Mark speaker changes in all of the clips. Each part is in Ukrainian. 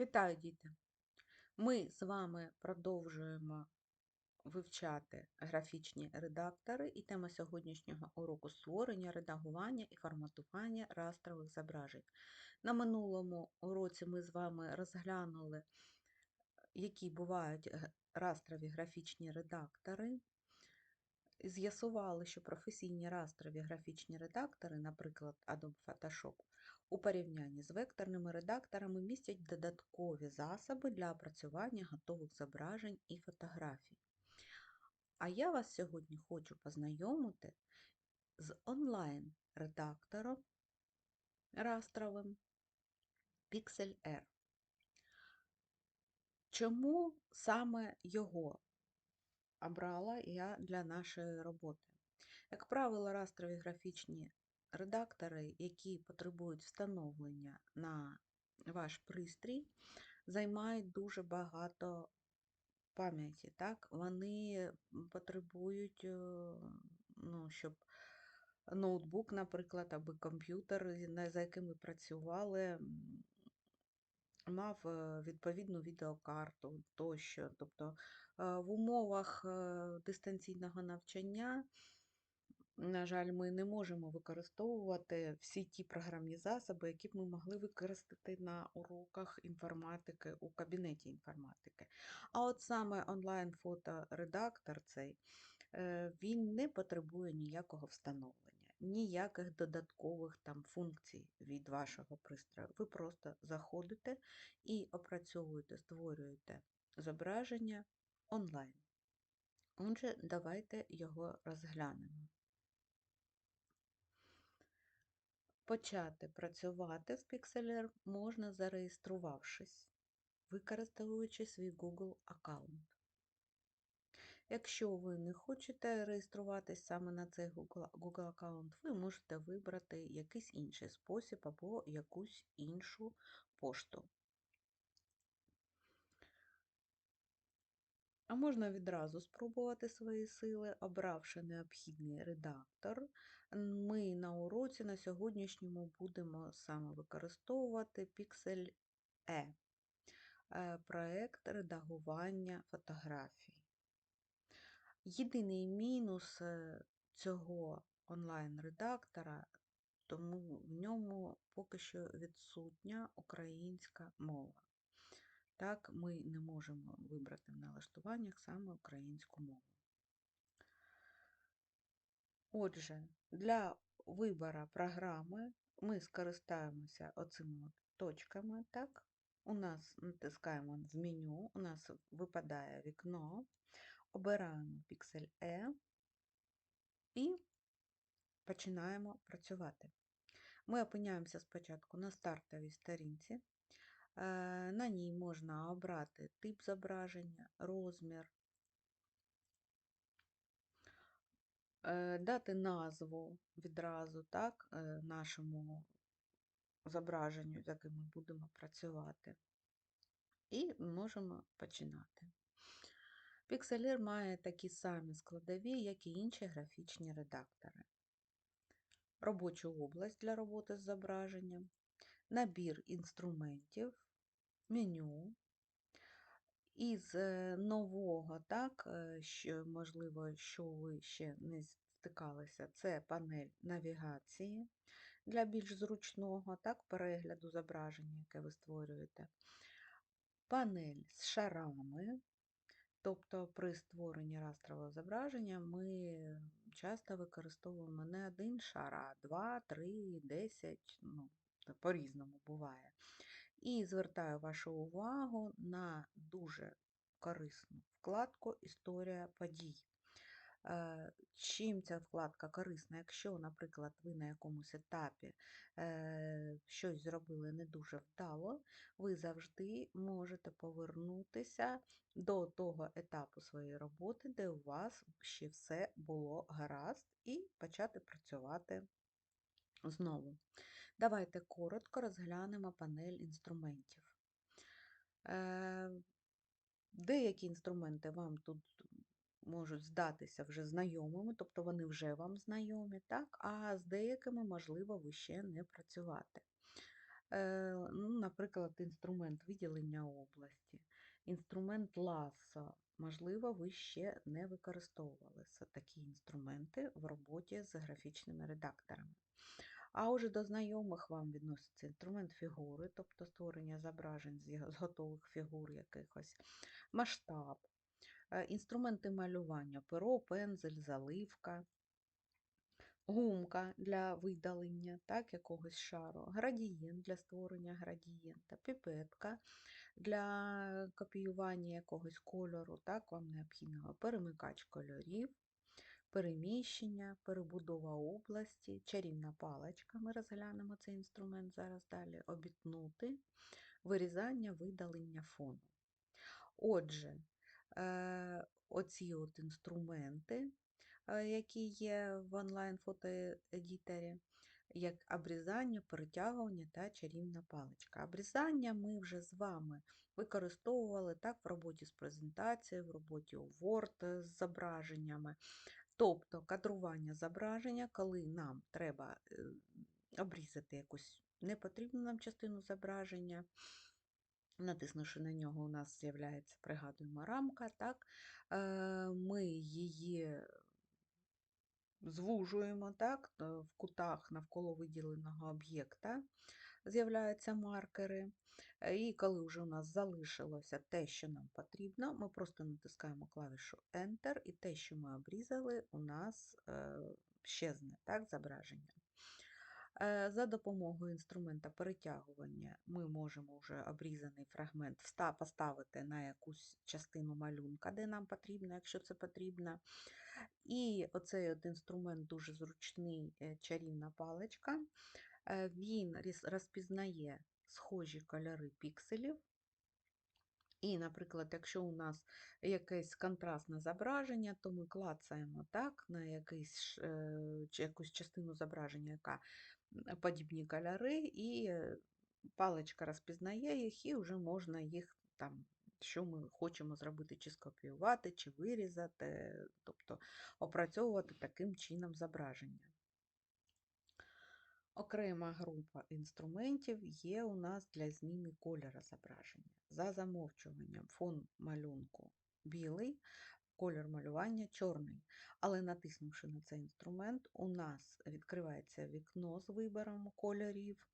Speaker 1: Вітаю, діти! Ми з вами продовжуємо вивчати графічні редактори, і тема сьогоднішнього уроку створення, редагування і форматування растрових зображень. На минулому уроці ми з вами розглянули, які бувають растрові графічні редактори. З'ясували, що професійні растрові графічні редактори, наприклад, Adobe Photoshop, у порівнянні з векторними редакторами містять додаткові засоби для опрацювання готових зображень і фотографій. А я вас сьогодні хочу познайомити з онлайн-редактором растровим PixelR. Чому саме його обрала я для нашої роботи? Як правило, растрові графічні редактори, які потребують встановлення на ваш пристрій, займають дуже багато пам'яті. Так? Вони потребують, е, ну, щоб ноутбук, наприклад, або комп'ютер, за яким ви працювали, мав е, відповідну відеокарту тощо. Тобто в умовах е, дистанційного навчання на жаль, ми не можемо використовувати всі ті програмні засоби, які б ми могли використати на уроках інформатики у кабінеті інформатики. А от саме онлайн-фоторедактор цей, е, він не потребує ніякого встановлення, ніяких додаткових там функцій від вашого пристрою. Ви просто заходите і опрацьовуєте, створюєте зображення онлайн. Отже, давайте його розглянемо. Почати працювати в Pixelr можна зареєструвавшись, використовуючи свій Google аккаунт. Якщо ви не хочете реєструватись саме на цей Google аккаунт, ви можете вибрати якийсь інший спосіб або якусь іншу пошту. А можна відразу спробувати свої сили, обравши необхідний редактор. Ми на уроці на сьогоднішньому будемо саме використовувати Pixel E, проєкт редагування фотографій. Єдиний мінус е, цього онлайн-редактора, тому в ньому поки що відсутня українська мова. Так, ми не можемо вибрати в налаштуваннях саме українську мову. Отже, для вибору програми ми скористаємося оцими точками. Так? У нас натискаємо в меню, у нас випадає вікно, обираємо Pixel E і починаємо працювати. Ми опиняємося спочатку на стартовій сторінці. Е, На ній можна обрати тип зображення, розмір, Е, дати назву відразу так, е, нашому зображенню, з яким ми будемо працювати. І можемо починати. Pixelr має такі самі складові, як і інші графічні редактори. Робочу область для роботи з зображенням, набір інструментів, меню. Із е, нового, так, е, що, можливо, що ви ще не стикалися, це панель навігації для більш зручного так, перегляду зображення, яке ви створюєте. Панель з шарами, тобто при створенні растрового зображення ми часто використовуємо не один шар, а 2, 3, 10, ну, по-різному буває. І звертаю вашу увагу на дуже корисну вкладку Історія подій. Е, Чим ця вкладка корисна? Якщо, наприклад, ви на якомусь етапі е, щось зробили не дуже вдало, ви завжди можете повернутися до того етапу своєї роботи, де у вас ще все було гаразд, і почати працювати знову. Давайте коротко розглянемо панель інструментів. Е, Деякі інструменти вам тут можуть здатися вже знайомими, тобто вони вже вам знайомі, так? а з деякими, можливо, ви ще не працювати. Е, ну, Наприклад, інструмент виділення області, інструмент ласо. Можливо, ви ще не використовували такі інструменти в роботі з графічними редакторами. А уже до знайомих вам відноситься інструмент фігури, тобто створення зображень з готових фігур якихось, масштаб, е, інструменти малювання, перо, пензель, заливка, гумка для видалення так, якогось шару, градієнт для створення градієнта, піпетка для копіювання якогось кольору, так, вам необхідного, перемикач кольорів, переміщення, перебудова області, чарівна паличка, ми розглянемо цей інструмент зараз далі, обітнути, вирізання, видалення фону. Отже, е, оці от інструменти, е, які є в онлайн-фотоедіторі, як обрізання, перетягування та чарівна паличка. Обрізання ми вже з вами використовували так в роботі з презентацією, в роботі у Word з зображеннями. Тобто кадрування зображення, коли нам треба е, обрізати якусь непотрібну нам частину зображення, натиснувши на нього, у нас з'являється, пригадуємо, рамка, так? Е, ми її звужуємо так? е, в кутах навколо виділеного об'єкта з'являються маркери. Е, І коли вже у нас залишилося те, що нам потрібно, ми просто натискаємо клавішу Enter, і те, що ми обрізали, у нас е, щезне так, зображення. Е, За допомогою інструмента перетягування ми можемо вже обрізаний фрагмент поставити на якусь частину малюнка, де нам потрібно, якщо це потрібно. І оцей от інструмент дуже зручний, чарівна паличка. Е, Він розпізнає схожі кольори пікселів. І, наприклад, якщо у нас якесь контрастне зображення, то ми клацаємо так, на якийсь, чи якусь частину зображення, яка подібні кольори, і е, паличка розпізнає їх, і вже можна їх там, що ми хочемо зробити, чи скопіювати, чи вирізати, тобто опрацьовувати таким чином зображення. Окрема група інструментів є у нас для зміни кольору зображення. За замовчуванням фон малюнку білий, колір малювання чорний. Але натиснувши на цей інструмент, у нас відкривається вікно з вибором кольорів,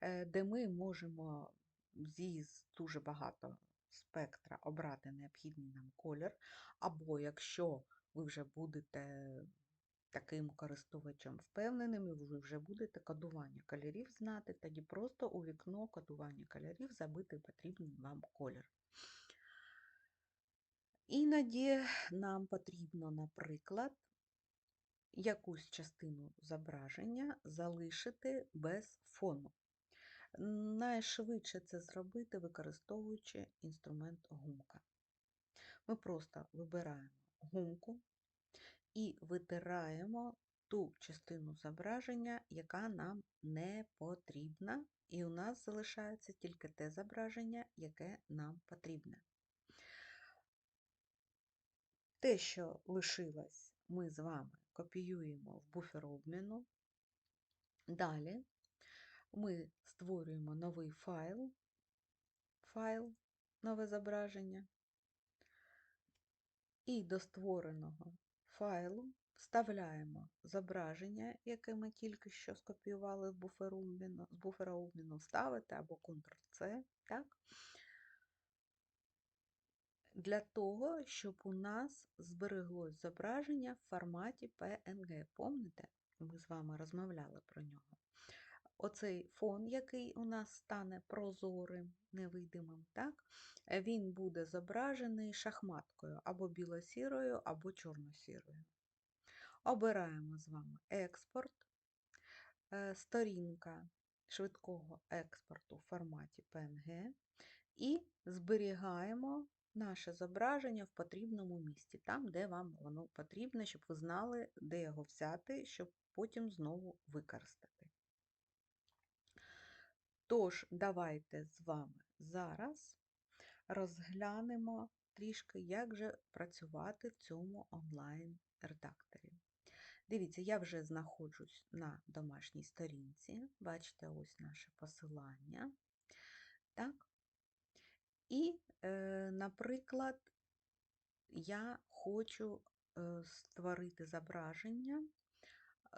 Speaker 1: е, де ми можемо зі дуже багато спектра обрати необхідний нам колір, або якщо ви вже будете таким користувачем впевненим, і ви вже будете кодування кольорів знати, тоді просто у вікно кодування кольорів забити потрібний вам колір. Іноді нам потрібно, наприклад, якусь частину зображення залишити без фону. Найшвидше це зробити, використовуючи інструмент гумка. Ми просто вибираємо гумку і витираємо ту частину зображення, яка нам не потрібна, і у нас залишається тільки те зображення, яке нам потрібне. Те, що лишилось, ми з вами копіюємо в буфер обміну. Далі ми створюємо новий файл, файл, нове зображення, і до створеного файлу вставляємо зображення, яке ми тільки що скопіювали в буфер обміну, з буфера обміну вставити або Ctrl-C, так? Для того, щоб у нас збереглось зображення в форматі PNG. Помните, ми з вами розмовляли про нього. Оцей фон, який у нас стане прозорим, невидимим, так? він буде зображений шахматкою або біло-сірою, або чорно-сірою. Обираємо з вами експорт, е, сторінка швидкого експорту в форматі PNG і зберігаємо наше зображення в потрібному місці, там, де вам воно потрібне, щоб ви знали, де його взяти, щоб потім знову використати. Тож, давайте з вами зараз розглянемо трішки, як же працювати в цьому онлайн-редакторі. Дивіться, я вже знаходжусь на домашній сторінці. Бачите, ось наше посилання. Так? І, е, наприклад, я хочу е, створити зображення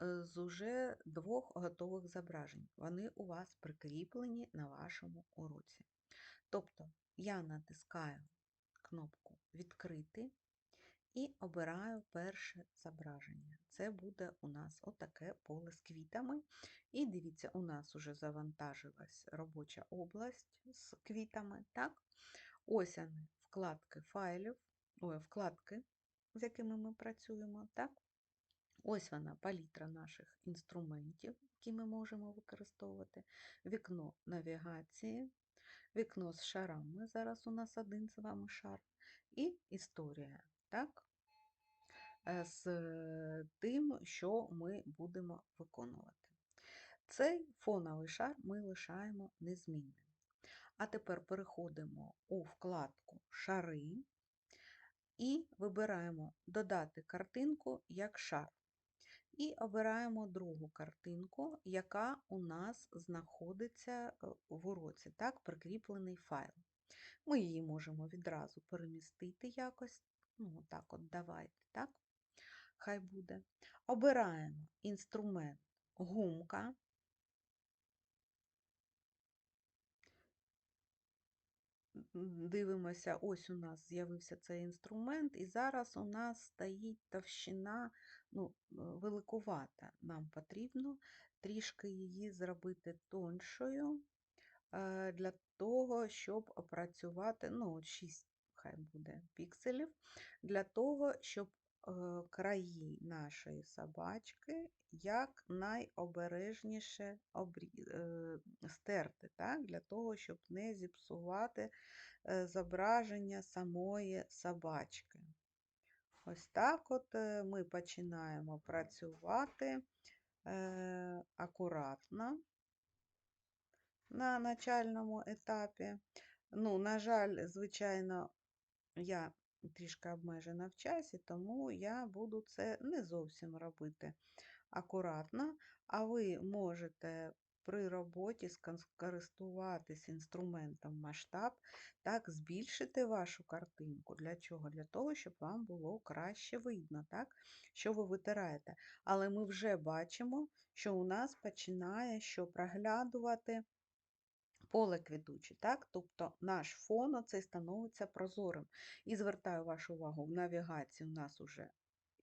Speaker 1: з уже двох готових зображень. Вони у вас прикріплені на вашому уроці. Тобто я натискаю кнопку Відкрити і обираю перше зображення. Це буде у нас отаке поле з квітами. І дивіться, у нас вже завантажилась робоча область з квітами. Так? Ось вони, вкладки файлів, ой, вкладки, з якими ми працюємо. Так? Ось вона палітра наших інструментів, які ми можемо використовувати. Вікно навігації, вікно з шарами. Зараз у нас один з вами шар. І історія. Так? Е, з тим, що ми будемо виконувати. Цей фоновий шар ми лишаємо незмінним. А тепер переходимо у вкладку Шари і вибираємо Додати картинку як шар. І обираємо другу картинку, яка у нас знаходиться е, в уроці, так, прикріплений файл. Ми її можемо відразу перемістити якось. Ну, так от давайте, так? Хай буде. Обираємо інструмент гумка. Дивимося, ось у нас з'явився цей інструмент, і зараз у нас стоїть товщина ну, великувата. Нам потрібно трішки її зробити тоншою е, для того, щоб опрацювати, ну, 6 хай буде пікселів, для того, щоб е, краї нашої собачки як найобережніше обрі... е, стерти, так? для того, щоб не зіпсувати зображення самої собачки. Ось так от е, ми починаємо працювати е, акуратно на начальному етапі. Ну, на жаль, звичайно, я трішки обмежена в часі, тому я буду це не зовсім робити акуратно, а ви можете при роботі скористуватись інструментом масштаб, так, збільшити вашу картинку. Для чого? Для того, щоб вам було краще видно, так, що ви витираєте. Але ми вже бачимо, що у нас починає що проглядувати поле квітуче, так? тобто наш фон оцей становиться прозорим. І звертаю вашу увагу, в навігації у нас вже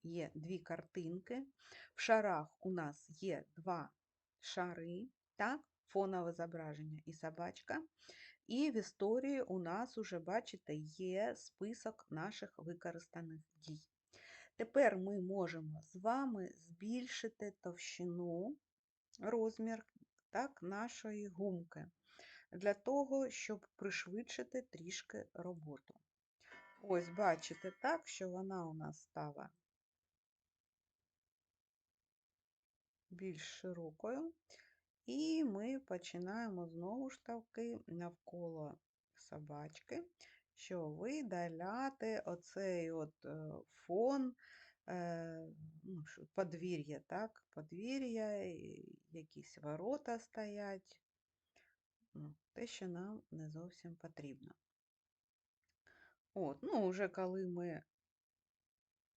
Speaker 1: є дві картинки, в шарах у нас є два шари, так? фонове зображення і собачка. І в історії у нас уже, бачите, є список наших використаних дій. Тепер ми можемо з вами збільшити товщину, розмір так, нашої гумки для того, щоб пришвидшити трішки роботу. Ось, бачите, так, що вона у нас стала більш широкою. І ми починаємо знову ж таки навколо собачки, що видаляти оцей от е, фон, е, ну, подвір'я, так, подвір'я, якісь ворота стоять, ну, те, що нам не зовсім потрібно. От, ну, вже коли ми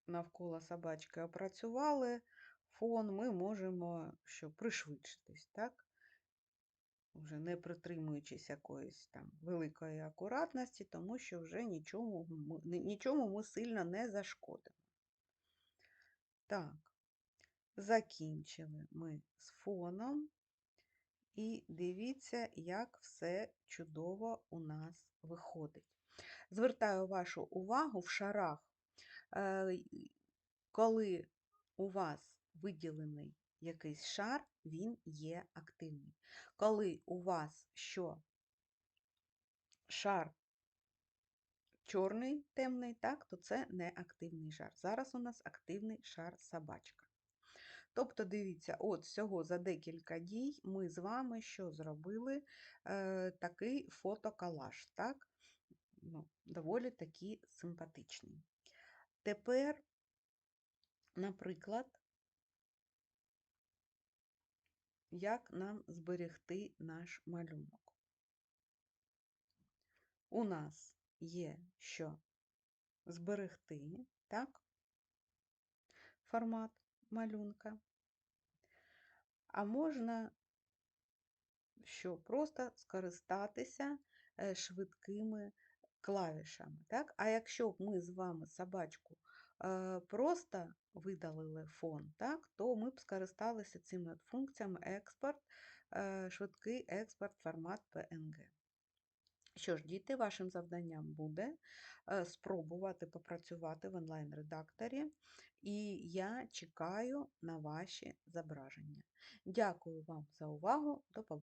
Speaker 1: навколо собачки опрацювали фон, ми можемо що пришвидшитись, так? Вже не притримуючись якоїсь там великої акуратності, тому що вже нічому нічому ми сильно не зашкодимо. Так, закінчили ми з фоном. І дивіться, як все чудово у нас виходить. Звертаю вашу увагу в шарах, е, коли у вас виділений якийсь шар, він є активний. Коли у вас що шар чорний, темний, так, то це не активний шар. Зараз у нас активний шар собачка. Тобто, дивіться, от всього за декілька дій ми з вами що зробили? Е, Такий фотоколаж, так? Ну, Доволі такі симпатичний. Тепер, наприклад, як нам зберегти наш малюнок? у нас є що зберегти, так, формат малюнка, а можна що просто скористатися е, швидкими клавішами. Так? А якщо ми з вами собачку просто видалили фон, так, то ми б скористалися цими функціями експорт, е, швидкий експорт формат PNG. Що ж, діти, вашим завданням буде е, спробувати попрацювати в онлайн-редакторі, і я чекаю на ваші зображення. Дякую вам за увагу. До побачення.